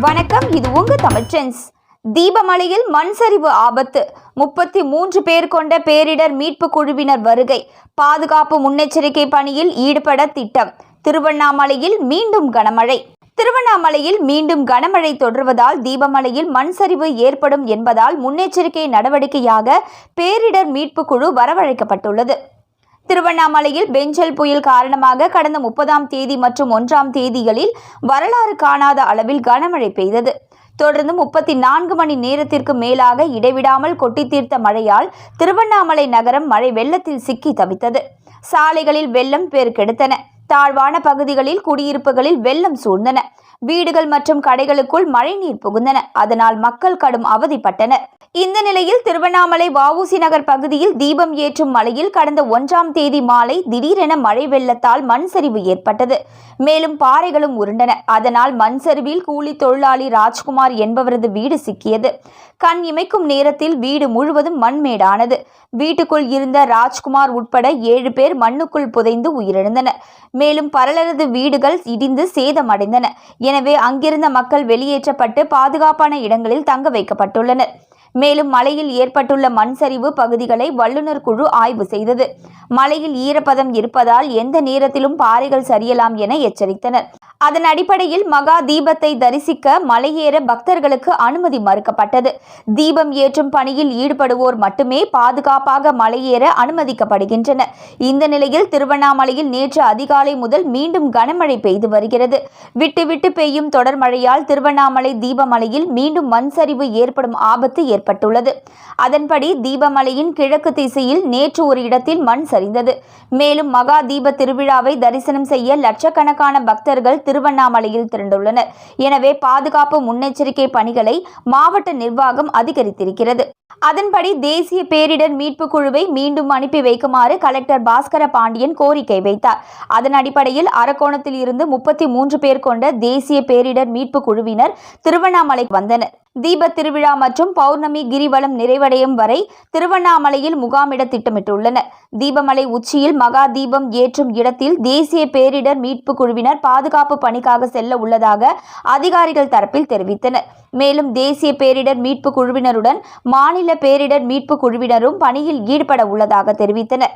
வணக்கம் இது உங்க தமிழ் ட்ரெண்ட்ஸ் தீபமலையில் மண் சரிவு ஆபத்து. முப்பத்தி மூன்று பேர் கொண்ட பேரிடர் மீட்பு குழுவினர் வருகை. பாதுகாப்பு முன்னெச்சரிக்கை பணியில் ஈடுபட திட்டம். திருவண்ணாமலையில் மீண்டும் கனமழை. திருவண்ணாமலையில் மீண்டும் கனமழை தொடர்வதால் தீபமலையில் மண் சரிவு ஏற்படும் என்பதால் முன்னெச்சரிக்கை நடவடிக்கையாக பேரிடர் மீட்பு குழு வரவழைக்கப்பட்டுள்ளது. திருவண்ணாமலையில் பெஞ்சல் புயல் காரணமாக கடந்த முப்பதாம் தேதி மற்றும் ஒன்றாம் தேதிகளில் வரலாறு காணாத அளவில் கனமழை பெய்தது. தொடர்ந்து முப்பத்தி நான்கு மணி நேரத்திற்கு மேலாக இடைவிடாமல் கொட்டி தீர்த்த மழையால் திருவண்ணாமலை நகரம் மழை வெள்ளத்தில் சிக்கி தவித்தது. சாலைகளில் வெள்ளம் பெருக்கெடுத்தன தாழ்வான பகுதிகளில் குடியிருப்புகளில் வெள்ளம் சூழ்ந்தன. வீடுகள் மற்றும் கடைகளுக்குள் மழைநீர் புகுந்தன. அதனால் மக்கள் கடும் அவதிப்பட்டனர். இந்த நிலையில் திருவண்ணாமலை வஉசி நகர் பகுதியில் தீபம் ஏற்றும் மலையில் கடந்த ஒன்றாம் தேதி மாலை திடீரென மழை வெள்ளத்தால் மண் சரிவு ஏற்பட்டது. மேலும் பாறைகளும் உருண்டன. அதனால் மண் சரிவில் கூலி தொழிலாளி ராஜ்குமார் என்பவரது வீடு சிக்கியது. கண் இமைக்கும் நேரத்தில் வீடு முழுவதும் மண்மேடானது வீட்டுக்குள் இருந்த ராஜ்குமார் உட்பட ஏழு பேர் மண்ணுக்குள் புதைந்து உயிரிழந்தனர். மேலும் பலரது வீடுகள் இடிந்து சேதமடைந்தன. எனவே அங்கிருந்த மக்கள் வெளியேற்றப்பட்டு பாதுகாப்பான இடங்களில் தங்க வைக்கப்பட்டுள்ளனர். மேலும் மலையில் ஏற்பட்டுள்ள மண் சரிவு பகுதிகளை வல்லுநர் குழு ஆய்வு செய்தது. மலையில் ஈரப்பதம் இருப்பதால் எந்த நேரத்திலும் பாறைகள் சரியலாம் என எச்சரித்தனர். அதன் அடிப்படையில் மகா தீபத்தை தரிசிக்க மலையேற பக்தர்களுக்கு அனுமதி மறுக்கப்பட்டது. தீபம் ஏற்றும் பணியில் ஈடுபடுவோர் மட்டுமே பாதுகாப்பாக மலையேற அனுமதிக்கப்படுகின்றனர். இந்த நிலையில் திருவண்ணாமலையில் நேற்று அதிகாலை முதல் மீண்டும் கனமழை பெய்து வருகிறது. விட்டு விட்டு பெய்யும் தொடர் மழையால் திருவண்ணாமலை தீபமலையில் மீண்டும் மண் சரிவு ஏற்படும் ஆபத்து ஏற்பட்டுள்ளது. அதன்படி தீபமலையின் கிழக்கு திசையில் நேற்று ஒரு இடத்தில் மண் சரிந்தது. மேலும் மகா தீப திருவிழாவை தரிசனம் செய்ய லட்சக்கணக்கான பக்தர்கள் திருவண்ணாமலையில் திரண்டுள்ளனர். எனவே பாதுகாப்பு முன்னெச்சரிக்கை பணிகளை மாவட்ட நிர்வாகம் அதிகரித்திருக்கிறது. அதன்படி தேசிய பேரிடர் மீட்பு குழுவை மீண்டும் அனுப்பி வைக்குமாறு கலெக்டர் பாஸ்கர பாண்டியன் கோரிக்கை வைத்தார். அதன் அடிப்படையில் அரக்கோணத்தில் இருந்து முப்பத்தி மூன்று பேர் கொண்ட தேசிய பேரிடர் மீட்பு குழுவினர் திருவண்ணாமலை வந்தனர். தீப திருவிழா மற்றும் பௌர்ணமி கிரிவலம் நிறைவடையும் வரை திருவண்ணாமலையில் முகாமிட திட்டமிட்டுள்ளனர் தீபமலை உச்சியில் மகா தீபம் ஏற்றும் இடத்தில் தேசிய பேரிடர் மீட்பு குழுவினர் பாதுகாப்பு பணிக்காக செல்ல உள்ளதாக அதிகாரிகள் தரப்பில் தெரிவித்தனர். மேலும் தேசிய பேரிடர் மீட்பு குழுவினருடன் மாநில பேரிடர் மீட்பு குழுவினரும் பணியில் ஈடுபட உள்ளதாக தெரிவித்தனர்.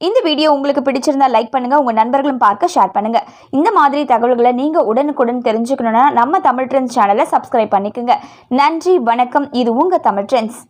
இந்த வீடியோ உங்களுக்கு பிடிச்சிருந்தா லைக் பண்ணுங்க உங்க நண்பர்களும் பார்க்க ஷேர் பண்ணுங்க. இந்த மாதிரி தகவல்களை நீங்க உடனுக்குடன் தெரிஞ்சுக்கணும்னா நம்ம தமிழ் ட்ரெண்ட்ஸ் சேனலை சப்ஸ்கிரைப் பண்ணிக்கோங்க. நன்றி வணக்கம். இது உங்க தமிழ் ட்ரெண்ட்ஸ்